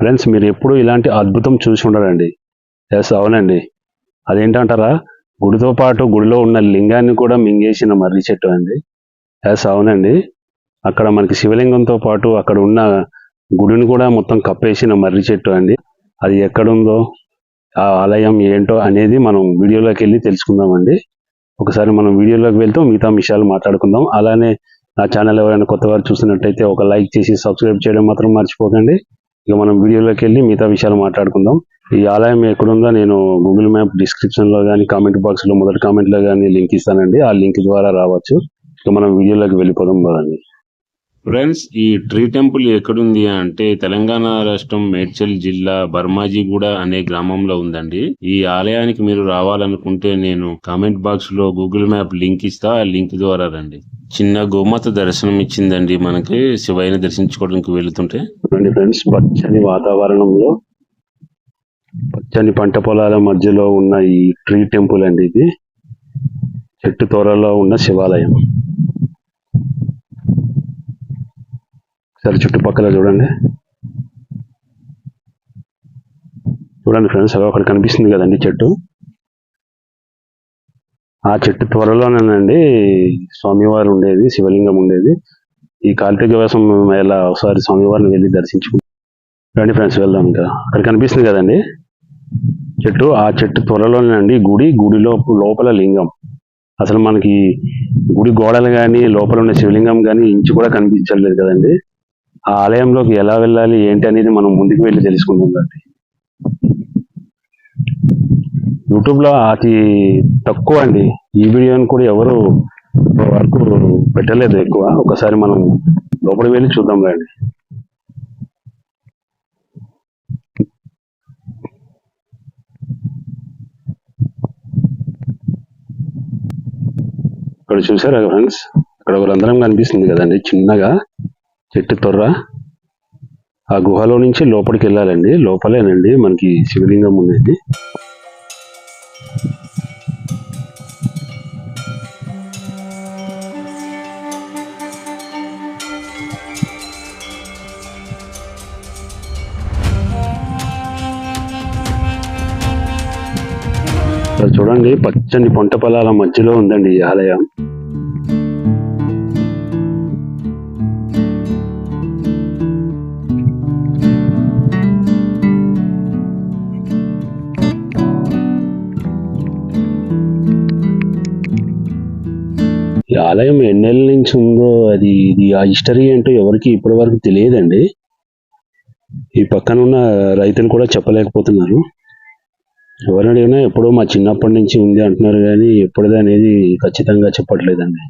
Friends మీరు ఎప్పుడు ఇలాంటి అద్భుతం చూసి ఉండరండి. ఎస్ అవునండి. అదేంటంటారా? గుడితో పాటు గుడిలో ఉన్న లింగాన్ని కూడా మింగేసిన మర్రి చెట్టు అండి. ఎస్ అవునండి. అక్కడ మనకి శివలింగంతో పాటు అక్కడ ఉన్న గుడిని కూడా మొత్తం కప్పేసిన మర్రి చెట్టు అండి. అది ఎక్కడుందో ఆ ఆలయం ఏంటో అనేది మనం వీడియోలోకి వెళ్ళి తెలుసుకుందామండి. ఒకసారి మనం వీడియోలోకి వెళ్తూ మిగతా విషయాలు మాట్లాడుకుందాం. అలానే నా ఛానల్ ఎవరైనా కొత్త వారు చూసినట్టయితే ఒక లైక్ చేసి సబ్స్క్రైబ్ చేయడం మాత్రం మర్చిపోకండి. ఇక మనం వీడియోలోకి వెళ్ళి మిగతా విషయాలు మాట్లాడుకుందాం. ఈ ఆలయం ఎక్కడుందో నేను గూగుల్ మ్యాప్ డిస్క్రిప్షన్లో కానీ కామెంట్ బాక్స్లో మొదటి కామెంట్లో కానీ లింక్ ఇస్తానండి. ఆ లింక్ ద్వారా రావచ్చు. ఇక మనం వీడియోలోకి వెళ్ళిపోదాం. కదండి ఫ్రెండ్స్ ఈ ట్రీ టెంపుల్ ఎక్కడుంది అంటే తెలంగాణ రాష్ట్రం మేడ్చల్ జిల్లా బర్మాజీగూడ అనే గ్రామంలో ఉందండి. ఈ ఆలయానికి మీరు రావాలనుకుంటే నేను కామెంట్ బాక్స్లో గూగుల్ మ్యాప్ లింక్ ఇస్తా ఆ లింక్ ద్వారా రండి. చిన్న గోమాత దర్శనం ఇచ్చిందండి మనకి శివయ్యని దర్శించుకోవడానికి వెళుతుంటే. చూడండి ఫ్రెండ్స్ పచ్చని వాతావరణంలో పచ్చని పంట పొలాల మధ్యలో ఉన్న ఈ ట్రీ టెంపుల్ అండి ఇది. చెట్టు తోరలో ఉన్న శివాలయం. సరే చుట్టుపక్కల చూడండి. చూడండి ఫ్రెండ్స్ అక్కడ ఒకటి కనిపిస్తుంది కదండి చెట్టు. ఆ చెట్టు త్వరలోనేనండి స్వామివారు ఉండేది శివలింగం ఉండేది. ఈ కార్తీక వ్యాసం వేళ ఒకసారి స్వామివారిని వెళ్ళి దర్శించుకుంటాం రండి ఫ్రెండ్స్ వెళ్దాం ఇంకా. అక్కడ కనిపిస్తుంది కదండి చెట్టు. ఆ చెట్టు త్వరలోనేనండి గుడి గుడి లోపల లింగం. అసలు మనకి గుడి గోడలు కానీ లోపల ఉన్న శివలింగం కానీ ఇంచు కూడా కనిపించలేదు కదండి. ఆ ఆలయంలోకి ఎలా వెళ్ళాలి ఏంటి అనేది మనం ముందుకు వెళ్ళి తెలుసుకుంటుందండి యూట్యూబ్లో యూట్యూబ్లో అతి తక్కువ అండి. ఈ వీడియోని కూడా ఎవరు వరకు పెట్టలేదు ఎక్కువ. ఒకసారి మనం లోపలికి వెళ్ళి చూద్దాం రండి. ఇక్కడ చూసారా ఫ్రెండ్స్ ఇక్కడ ఒక రంధ్రం కనిపిస్తుంది కదండి చిన్నగా. చెట్టు తొర్ర. ఆ గుహలో నుంచి లోపలికి వెళ్ళాలండి. లోపలేనండి. మనకి శివలింగం ఉండేది చూడండి పచ్చని పంట పొలాల మధ్యలో ఉందండి ఈ ఆలయం. ఈ ఆలయం ఎన్నేళ్ళ నుంచి ఉందో అది ఇది ఆ హిస్టరీ ఏంటో ఎవరికి ఇప్పటి వరకు తెలియదండి. ఈ పక్కన ఉన్న రైతులు కూడా చెప్పలేకపోతున్నారు. ఎవరిని అడిగినా ఎప్పుడో మా చిన్నప్పటి నుంచి ఉంది అంటున్నారు కానీ ఎప్పుడుది అనేది ఖచ్చితంగా చెప్పట్లేదండి.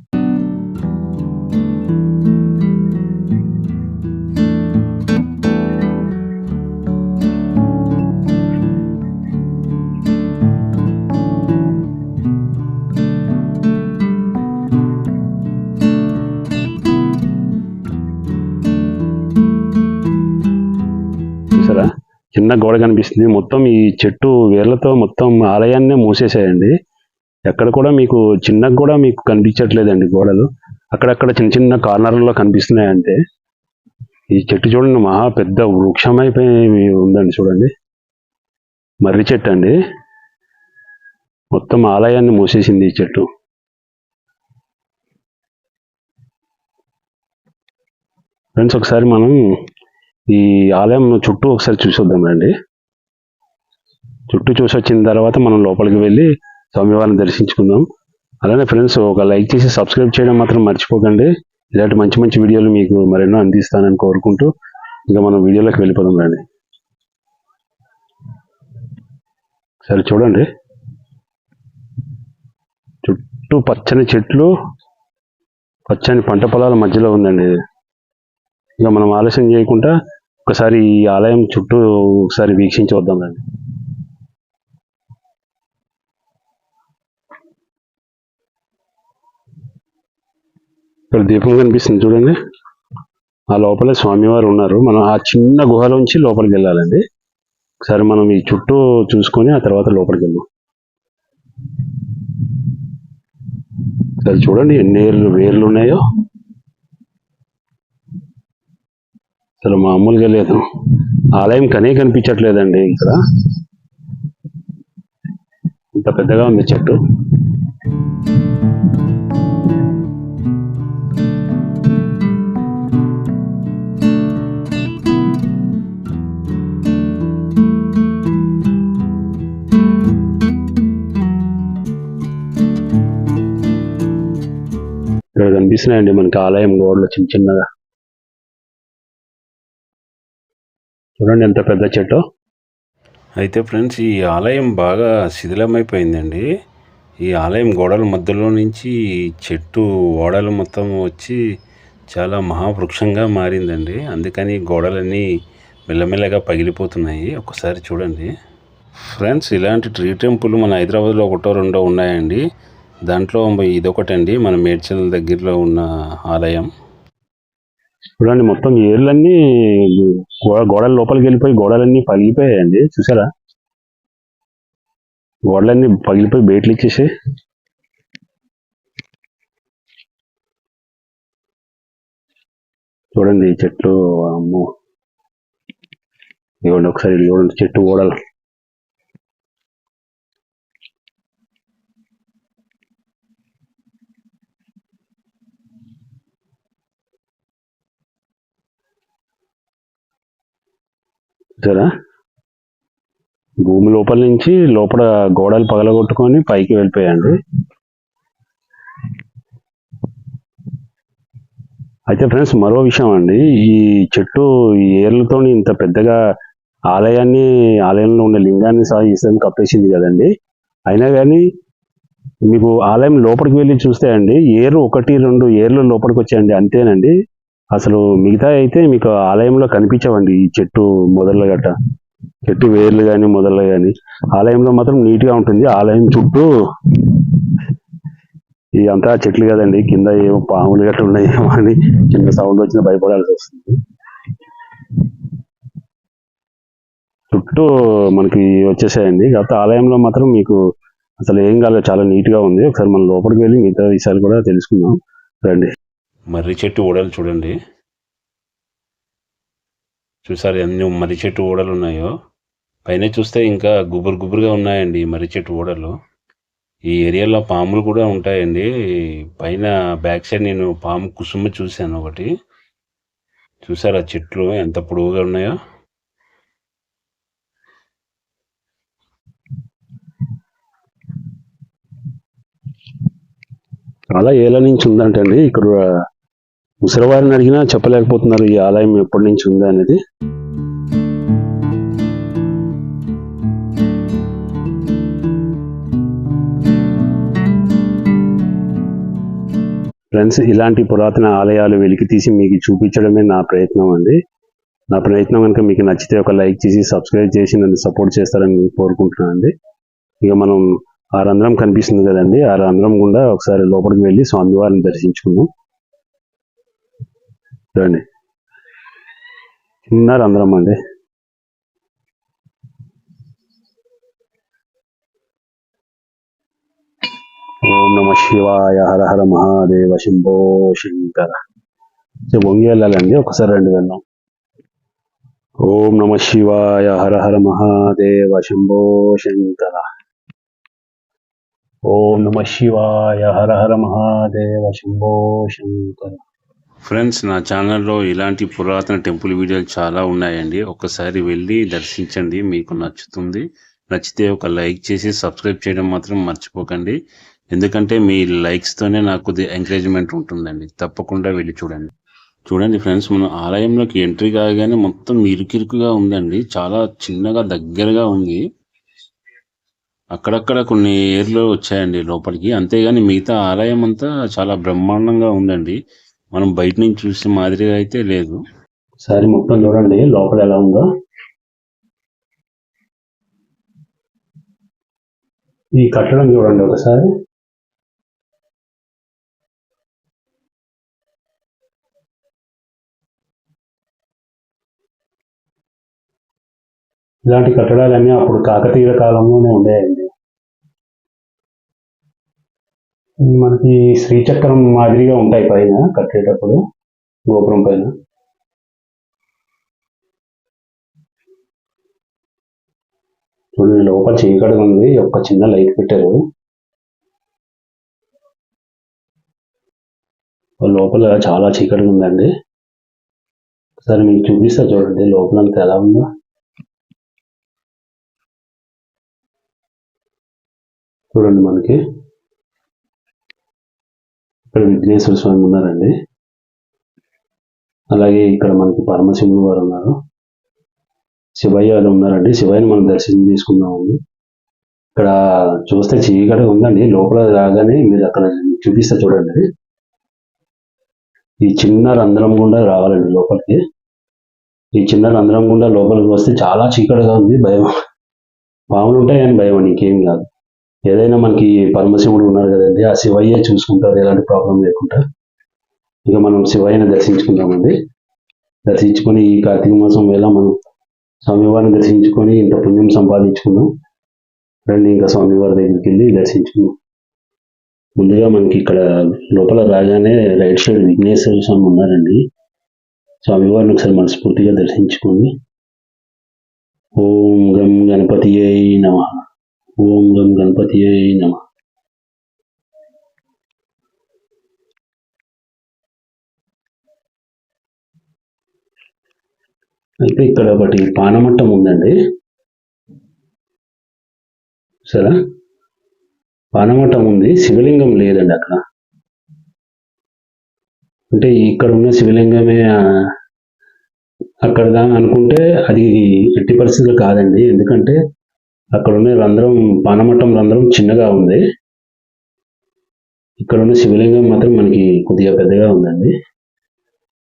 చిన్న గోడ కనిపిస్తుంది. మొత్తం ఈ చెట్టు వేర్లతో మొత్తం ఆలయాన్నే మూసేసాయండి ఎక్కడ కూడా మీకు చిన్న కూడా మీకు కనిపించట్లేదండి గోడలు. అక్కడక్కడ చిన్న చిన్న కార్నర్లలో కనిపిస్తున్నాయి అంటే ఈ చెట్టు చూడండి మహా పెద్ద వృక్షమైపోయి ఉందండి చూడండి. మర్రి చెట్టు అండి. మొత్తం ఆలయాన్ని మూసేసింది ఈ చెట్టు. ఫ్రెండ్స్ ఒకసారి మనం ఈ ఆలయం చుట్టూ ఒకసారి చూసొద్దామండి చుట్టూ చూసి వచ్చిన తర్వాత మనం లోపలికి వెళ్ళి స్వామివారిని దర్శించుకుందాం. అలానే ఫ్రెండ్స్ ఒక లైక్ చేసి సబ్స్క్రైబ్ చేయడం మాత్రం మర్చిపోకండి. ఇలాంటి మంచి మంచి వీడియోలు మీకు మరెన్నో అందిస్తానని కోరుకుంటూ ఇంకా మనం వీడియోలోకి వెళ్ళిపోదాం రండి. సరే చూడండి. చుట్టూ పచ్చని చెట్లు పచ్చని పంట పొలాల మధ్యలో ఉందండి. ఇది. ఇక మనం ఆలస్యం చేయకుండా ఒకసారి ఈ ఆలయం చుట్టూ ఒకసారి వీక్షించి వద్దాం ఇక్కడ దీపం కనిపిస్తుంది చూడండి. ఆ లోపలే స్వామివారు ఉన్నారు. మనం ఆ చిన్న గుహలోంచి లోపలికి వెళ్ళాలండి. ఒకసారి మనం ఈ చుట్టూ చూసుకొని ఆ తర్వాత లోపలికి వెళ్దాం. సరే చూడండి ఎన్ని వేర్లు వేర్లు ఉన్నాయో. అసలు మామూలుగా లేదు. ఆలయం కనే కనిపించట్లేదండి ఇక్కడ. ఇంత పెద్దగా ఉంది చెట్టు. ఇక్కడ కనిపిస్తున్నాయండి మనకి ఆలయం గోడలు చిన్న చిన్నగా. చూడండి ఎంత పెద్ద చెట్టు. అయితే ఫ్రెండ్స్ ఈ ఆలయం బాగా శిథిలమైపోయిందండి. ఈ ఆలయం గోడల మధ్యలో నుంచి చెట్టు ఓడలు మొత్తం వచ్చి చాలా మహావృక్షంగా మారిందండి. అందుకని గోడలన్నీ మెల్లమెల్లగా పగిలిపోతున్నాయి. ఒకసారి చూడండి. ఫ్రెండ్స్ ఇలాంటి ట్రీ టెంపుల్ మన హైదరాబాద్లో ఒకటో రెండో ఉన్నాయండి. దాంట్లో ఇదొకటండి మన మేడ్చల్ దగ్గరలో ఉన్న ఆలయం. చూడండి మొత్తం ఏర్లన్నీ గోడల లోపలికి వెళ్ళిపోయి గోడలన్నీ పగిలిపోయాయండి. చూసారా? గోడలన్నీ పగిలిపోయి బేట్లు ఇచ్చేసి. చూడండి చెట్లు అమ్మో. ఇవ్వండి ఒకసారి చూడండి చెట్టు ఓడలు చూసారా భూమి లోపల నుంచి లోపల గోడలు పగలగొట్టుకొని పైకి వెళ్ళిపోయాయండి. అయితే ఫ్రెండ్స్ మరో విషయం అండి. ఈ చెట్టు ఈ ఏర్లతో ఇంత పెద్దగా ఆలయాన్ని ఆలయంలో ఉండే లింగాన్ని సహా ఈశ్వరం కప్పేసింది కదండి. అయినా కానీ మీకు ఆలయం లోపలికి వెళ్ళి చూస్తే అండి ఏరు ఒకటి రెండు ఏర్లు లోపలికి వచ్చాయండి. అంతేనండి. అసలు మిగతా అయితే మీకు ఆలయంలో కనిపించవండి ఈ చెట్టు మొదళ్ళు గట్ట. చెట్టు వేర్లు కానీ మొదళ్ళు కానీ ఆలయంలో మాత్రం నీట్గా ఉంటుంది. ఆలయం చుట్టూ ఇదంతా చెట్లు కదండి. కింద ఏమో పాములు గట్ట ఉన్నాయేమో అని చిన్న సౌండ్ వచ్చిన భయపడాల్సి వస్తుంది. చుట్టూ మనకి వచ్చేసాయండి. కాకపోతే ఆలయంలో మాత్రం మీకు అసలు ఏం కాలేదు. చాలా నీట్గా ఉంది. ఒకసారి మనం లోపలికి వెళ్ళి మిగతా విషయాలు కూడా తెలుసుకుందాం. రండి. మర్రి చెట్టు ఓడలు చూడండి. చూసారు ఎన్ని మర్రి చెట్టు ఓడలు ఉన్నాయో? పైన చూస్తే ఇంకా గుబురు గుబురుగా ఉన్నాయండి మర్రి చెట్టు ఓడలు. ఈ ఏరియాలో పాములు కూడా ఉంటాయండి. పైన బ్యాక్ సైడ్ నేను పాము కుసుమ చూశాను ఒకటి. చూసారు ఆ చెట్లు ఎంత పొడవుగా ఉన్నాయో? చాలా ఏళ్ళ నుంచి ఉందంటండి. ఇక్కడ ముసలివారిని అడిగినా చెప్పలేకపోతున్నారు ఈ ఆలయం ఎప్పటి నుంచి ఉంది అనేది. ఫ్రెండ్స్ ఇలాంటి పురాతన ఆలయాలు వెలికి తీసి మీకు చూపించడమే నా ప్రయత్నం అండి. నా ప్రయత్నం కనుక మీకు నచ్చితే ఒక లైక్ చేసి సబ్స్క్రైబ్ చేసి నన్ను సపోర్ట్ చేస్తారని కోరుకుంటున్నాను అండి. ఇక మనం ఆ రంధ్రం కనిపిస్తుంది కదండి. ఆ రంధ్రం గుండా ఒకసారి లోపలికి వెళ్ళి స్వామివారిని దర్శించుకుందాం. రండి. చిన్న అందరం అండి? ఓం నమ శివాయ హర హర మహాదేవ శంభో శంకర. వంగి వెళ్ళాలండి ఒకసారి రండి వెళ్దాం. ఓం నమ శివాయ హర హర మహాదేవ శంభో శంకర. ఓం నమ శివాయ హర హర మహాదేవ శంభో శంకర. ఫ్రెండ్స్ నా ఛానల్లో ఇలాంటి పురాతన టెంపుల్ వీడియోలు చాలా ఉన్నాయండి. ఒక్కసారి వెళ్ళి దర్శించండి మీకు నచ్చుతుంది. నచ్చితే ఒక లైక్ చేసి సబ్స్క్రైబ్ చేయడం మాత్రం మర్చిపోకండి. ఎందుకంటే మీ లైక్స్తోనే నాకు ఎంకరేజ్మెంట్ ఉంటుందండి. తప్పకుండా వెళ్ళి చూడండి. చూడండి ఫ్రెండ్స్ మనం ఆలయంలోకి ఎంట్రీ కాగానే మొత్తం ఇరుకిరుకుగా ఉందండి. చాలా చిన్నగా దగ్గరగా ఉంది. అక్కడక్కడ కొన్ని ఏర్లు వచ్చాయండి లోపలికి. అంతేగాని మిగతా ఆలయం అంతా చాలా బ్రహ్మాండంగా ఉందండి. మనం బయట నుంచి చూసే మాదిరిగా అయితే లేదు. సారీ మొత్తం చూడండి లోపల ఎలా ఉందో. ఈ కట్టడం చూడండి ఒకసారి. ఇలాంటి కట్టడాలన్నీ అప్పుడు కాకతీయుల కాలంలోనే ఉండేయండి. మనకి శ్రీచక్రం మాదిరిగా ఉంటాయి పైన కట్టేటప్పుడు గోపురం పైన. చూడండి లోపల చీకటిగా ఉంది. ఒక చిన్న లైట్ పెట్టారు. లోపల చాలా చీకటిగా ఉందండి. ఒకసారి మీకు చూపిస్తా చూడండి లోపల అంత ఎలా ఉందో. చూడండి మనకి. ఇక్కడ విఘ్నేశ్వర స్వామి ఉన్నారండి. అలాగే ఇక్కడ మనకి పరమశివుడు వారు ఉన్నారు. శివయ్య వాళ్ళు ఉన్నారండి. శివయ్యని మనం దర్శనం చేసుకుందామండి. ఇక్కడ చూస్తే చీకటి ఉందండి. లోపల రాగానే మీరు అక్కడ చూపిస్తా చూడండి. ఈ చిన్న రంధ్రం గుండా రావాలండి లోపలికి. ఈ చిన్న రంధ్రం గుండా లోపలికి వస్తే చాలా చీకటిగా ఉంది. భయం. పాములు ఉంటాయని భయం అండి. ఇంకేం కాదు. ఏదైనా మనకి పరమశివుడు ఉన్నారు కదండి ఆ శివయ్య చూసుకుంటారు ఎలాంటి ప్రాబ్లం లేకుండా. ఇక మనం శివయ్యని దర్శించుకుందామండి. దర్శించుకొని ఈ కార్తీక మాసం వేళ మనం స్వామివారిని దర్శించుకొని ఇంత పుణ్యం సంపాదించుకుందాం. రండి ఇంకా స్వామివారి దగ్గరికి వెళ్ళి దర్శించుకుందాం. ముందుగా మనకి ఇక్కడ లోపల రాగానే రైట్ సైడ్ విఘ్నేశ్వర స్వామి ఉన్నారండి. స్వామివారిని ఒకసారి మనస్ఫూర్తిగా దర్శించుకోండి. ఓం గం గణపతి నమ. ఓం గం గణపతి నమ. అయితే ఇక్కడ ఒకటి పానమట్టం ఉందండి. సరే. పానమట్టం ఉంది శివలింగం లేదండి అక్కడ. అంటే ఇక్కడ ఉన్న శివలింగమే అక్కడ అనుకుంటే అది ఎట్టి పరిస్థితులు కాదండి. ఎందుకంటే అక్కడ ఉన్న రంధ్రం పానమట్టం రంధ్రం చిన్నగా ఉంది. ఇక్కడ ఉన్న శివలింగం మాత్రం మనకి కొద్దిగా పెద్దగా ఉందండి.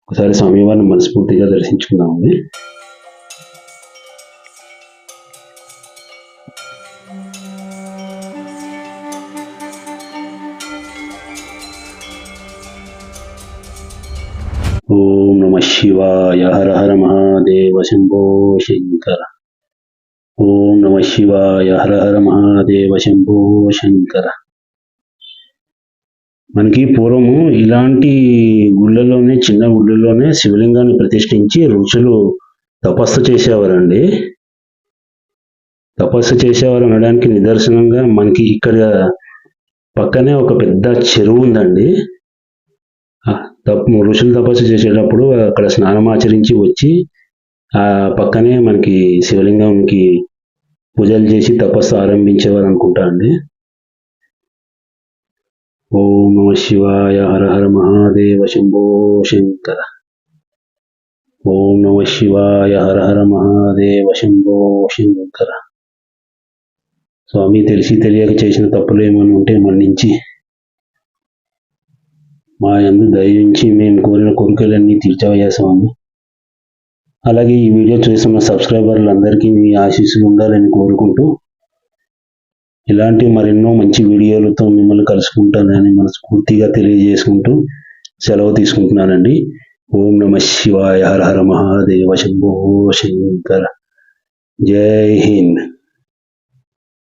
ఒకసారి స్వామివారిని మనస్ఫూర్తిగా దర్శించుకుందామండి. ఓం నమ శివాయ హర హర మహాదేవ శంభో శంకర శివాయ హర హర మహాదేవ శంభో శంకర మనకి పూర్వము ఇలాంటి గుళ్ళలోనే చిన్న గుళ్ళలోనే శివలింగాన్ని ప్రతిష్ఠించి ఋషులు తపస్సు చేసేవారండి. తపస్సు చేసేవారు అనడానికి నిదర్శనంగా మనకి ఇక్కడ పక్కనే ఒక పెద్ద చెరువు ఉందండి. ఆ, ఋషులు తపస్సు చేసేటప్పుడు అక్కడ స్నానం ఆచరించి వచ్చి ఆ పక్కనే మనకి శివలింగంకి పూజలు చేసి తపస్సు ఆరంభించేవారు అనుకుంటా అండి. ఓం నమ శివాయ హర హర మహాదేవ శంభో శంకర. ఓం నమ శివాయ హర హర మహాదేవ శంభో శంకర. స్వామి తెలిసి తెలియక చేసిన తప్పులు ఏమైనా ఉంటే మన్నించి మా అందు దయించి మేము కోరిన కోరికలన్నీ తీర్చవయ్యా స్వామి. అలాగే ఈ వీడియో చూస్తున్న సబ్స్క్రైబర్లందరికీ మీ ఆశీస్సులు ఉండాలని కోరుకుంటూ ఇలాంటి మరెన్నో మంచి వీడియోలతో మిమ్మల్ని కలుసుకుంటానని మనస్ఫూర్తిగా తెలియజేసుకుంటూ సెలవు తీసుకుంటున్నానండి. ఓం నమ శివాయ. హర హర మహాదేవ శంభో శంకర. జై హింద్.